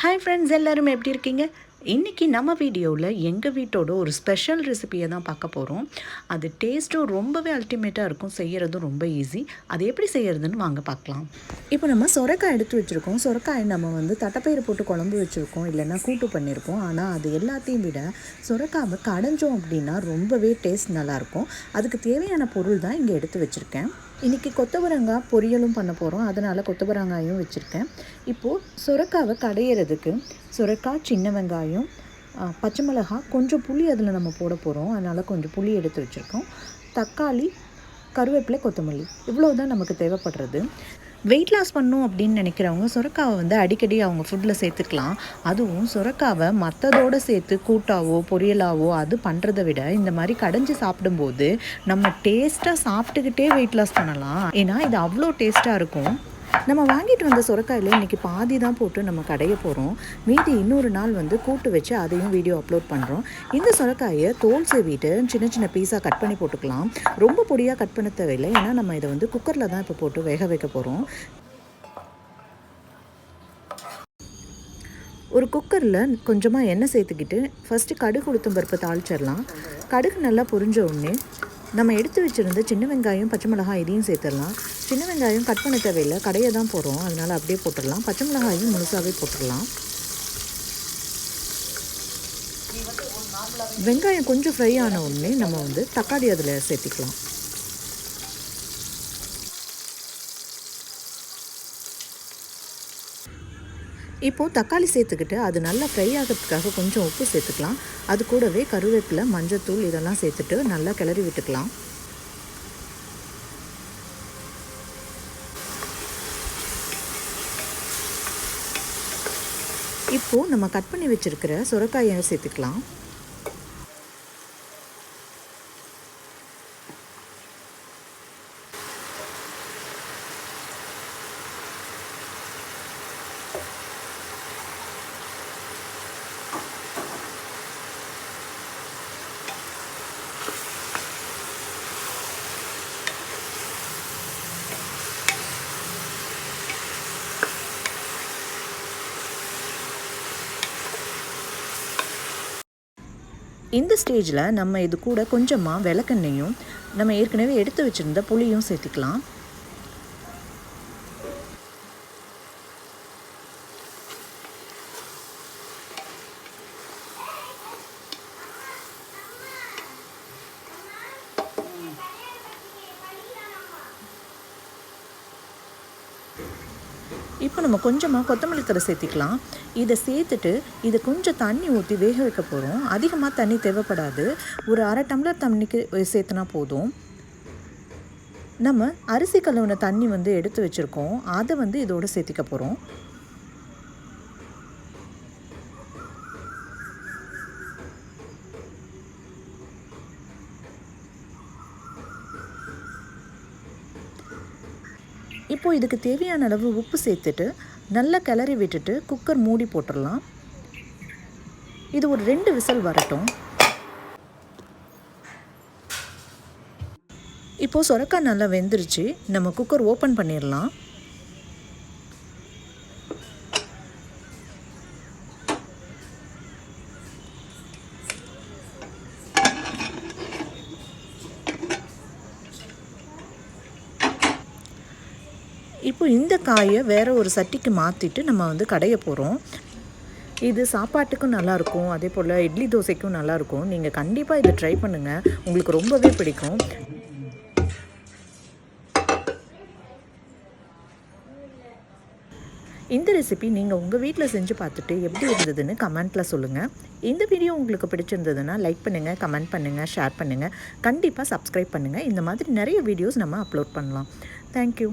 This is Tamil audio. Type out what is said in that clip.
ஹாய் ஃப்ரெண்ட்ஸ் எல்லோரும் எப்படி இருக்கீங்க? இன்றைக்கி நம்ம வீடியோவில் எங்கள் வீட்டோட ஒரு ஸ்பெஷல் ரெசிபியை தான் பார்க்க போகிறோம் அது டேஸ்ட்டும் ரொம்பவே அல்டிமேட்டாக இருக்கும் செய்கிறதும் ரொம்ப ஈஸி அது எப்படி செய்கிறதுன்னு வாங்க பார்க்கலாம். இப்போ நம்ம சொரக்காய் எடுத்து வச்சுருக்கோம். சொரக்காய் நம்ம வந்து தட்டைப்பயிறு போட்டு குழம்பு வச்சுருக்கோம் இல்லைன்னா கூட்டு பண்ணியிருக்கோம் ஆனால் அது எல்லாத்தையும் விட சொரக்காவை கடைஞ்சோம் அப்படின்னா ரொம்பவே டேஸ்ட் நல்லாயிருக்கும் அதுக்கு தேவையான பொருள் தான் இங்கே எடுத்து வச்சுருக்கேன். இன்றைக்கி கொத்தவரங்காய் பொரியலும் பண்ண போகிறோம் அதனால் கொத்தவரங்காயும் வச்சுருக்கேன். இப்போது சுரக்காவை கடையிறதுக்கு சுரக்காய் சின்ன வெங்காயம் பச்சை மிளகாய் கொஞ்சம் புளி அதில் நம்ம போட போகிறோம் அதனால் கொஞ்சம் புளி எடுத்து வச்சுருக்கோம். தக்காளி கருவேப்பிலை கொத்தமல்லி. இவ்வளோ தான் நமக்கு தேவைப்படுறது. வெயிட் லாஸ் பண்ணும் அப்படின்னு நினைக்கிறவங்க சுரக்காவை வந்து அடிக்கடி அவங்க ஃபுட்டில் சேர்த்துக்கலாம். அதுவும் சுரக்காவை மற்றதோடு சேர்த்து கூட்டாவோ பொரியலாவோ அது பண்ணுறதை விட இந்த மாதிரி கடைஞ்சி சாப்பிடும்போது நம்ம டேஸ்ட்டாக சாப்பிட்டுக்கிட்டே வெயிட் லாஸ் பண்ணலாம். ஏன்னா இது அவ்வளோ டேஸ்ட்டாக இருக்கும். நம்ம வாங்கிட்டு வந்த சுரக்காயில் இன்றைக்கி பாதி தான் போட்டு நம்ம கடைய போகிறோம் மீதி இன்னொரு நாள் வந்து கூட்டு வச்சு அதையும் வீடியோ அப்லோட் பண்ணுறோம் இந்த சுரக்காயை தோல் சேவிட்டு சின்ன சின்ன பீஸாக கட் பண்ணி போட்டுக்கலாம். ரொம்ப பொடியாக கட் பண்ண தேவையில்லை. ஏன்னா நம்ம இதை வந்து குக்கரில் தான் இப்போ போட்டு வேக வைக்க போகிறோம் ஒரு குக்கரில் கொஞ்சமாக எண்ணெய் சேர்த்துக்கிட்டு ஃபஸ்ட்டு கடுகு உளுத்தம் பருப்பு தாளிச்சிடலாம். கடுகு நல்லா பொரிஞ்ச உடனே நம்ம எடுத்து வச்சுருந்த சின்ன வெங்காயம் பச்சை மிளகாய் இதையும் சேர்த்துடலாம். சின்ன வெங்காயம் கட் பண்ண தேவையில்லை. கடையை தான் போகிறோம் அதனால் அப்படியே போட்டுடலாம். பச்சை மிளகாயும் முழுசாகவே போட்டுடலாம். வெங்காயம் கொஞ்சம் ஃப்ரை ஆன உடனே நம்ம வந்து தக்காளி அதில் சேர்த்திக்கலாம். இப்போது தக்காளி சேர்த்துக்கிட்டு அது நல்லா ஃப்ரை ஆகிறதுக்காக கொஞ்சம் உப்பு சேர்த்துக்கலாம். அது கூடவே கருவேப்பிலை மஞ்சத்தூள் இதெல்லாம் சேர்த்துட்டு நல்லா கிளறி விட்டுக்கலாம். இப்போது நம்ம கட் பண்ணி வச்சுருக்கிற சுரக்காயை சேர்த்துக்கலாம். இந்த ஸ்டேஜில் நம்ம இது கூட கொஞ்சமாக விளக்கெண்ணையும் நம்ம ஏற்கனவே எடுத்து வச்சுருந்த புளியும் சேர்த்துக்கலாம். இப்போ நம்ம கொஞ்சமாக கொத்தமல்லி தழை சேர்த்திக்கலாம். இதை சேர்த்துட்டு இதை கொஞ்சம் தண்ணி ஊற்றி வேக வைக்க போகிறோம் அதிகமாக தண்ணி தேவைப்படாது. ஒரு அரை டம்ளர் தண்ணிக்கு சேர்த்துனா போதும். நம்ம அரிசி கழுவின தண்ணி வந்து எடுத்து வச்சுருக்கோம். அதை வந்து இதோடு சேர்த்திக்க போகிறோம் இப்போ இதுக்கு தேவையான அளவு உப்பு சேர்த்துட்டு நல்லா கிளறி விட்டுட்டு குக்கர் மூடி போட்டுடலாம். இது ஒரு ரெண்டு விசில் வரட்டும். இப்போது சொரக்காய் நல்லா வெந்துருச்சு. நம்ம குக்கர் ஓப்பன் பண்ணிடலாம். இப்போ இந்த காயை வேறு ஒரு சட்டிக்கு மாற்றிட்டு நம்ம வந்து கடைய போகிறோம் இது சாப்பாட்டுக்கும் நல்லாயிருக்கும் அதே போல் இட்லி தோசைக்கும் நல்லாயிருக்கும் நீங்கள் கண்டிப்பாக இதை ட்ரை பண்ணுங்கள் உங்களுக்கு ரொம்பவே பிடிக்கும். இந்த ரெசிபி நீங்கள் உங்கள் வீட்டில் செஞ்சு பார்த்துட்டு எப்படி இருந்ததுன்னு கமெண்ட்டில் சொல்லுங்கள் இந்த வீடியோ உங்களுக்கு பிடிச்சிருந்ததுன்னா லைக் பண்ணுங்கள் கமெண்ட் பண்ணுங்கள் ஷேர் பண்ணுங்கள் கண்டிப்பாக சப்ஸ்கிரைப் பண்ணுங்கள் இந்த மாதிரி நிறைய வீடியோஸ் நம்ம அப்லோட் பண்ணலாம். தேங்க்யூ